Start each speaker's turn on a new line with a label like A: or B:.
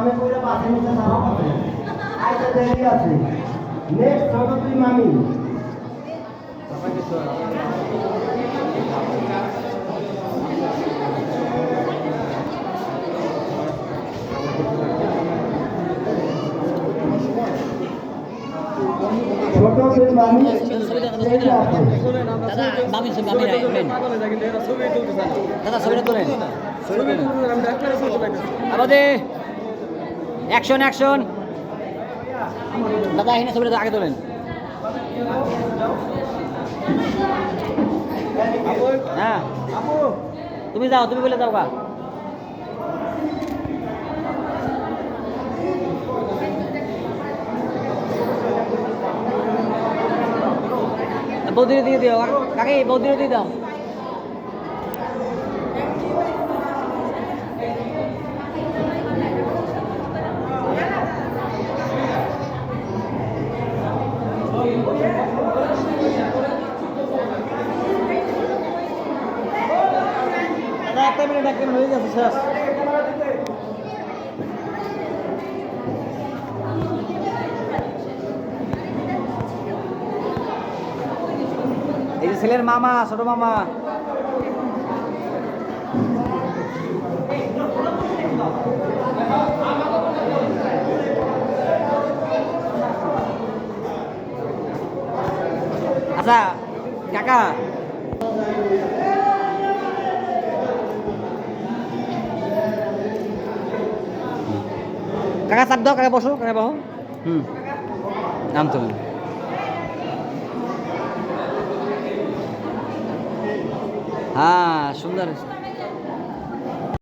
A: দামে করে বাসে নিচে তারাও আছে আইতে দেরি আছে। নেক্সট ছোট তুই মামি। ছোট তুই মামি।
B: দাদা মামি ছবি আমি রাখবেন দাদা ছবিটা তোলেন। আমাদের অ্যাকশন অ্যাকশন দাদা, এখানে ছবিটা আগে তোলেন। হ্যাঁ। তুমি যাও, তুমি বলে যাও গা। বৌদিরে দিয়ে দিও। কাকে, বৌদিরে দিয়ে দাও। একটা মিনিট একটা হয়ে গেছে শেষ। ছেলের মামা ছোট মামা। আচ্ছা কাকা। কাকা চাপ দাও কাকা বসো কাকা বসো। হুম। নাম তুমি হ্যাঁ সুন্দর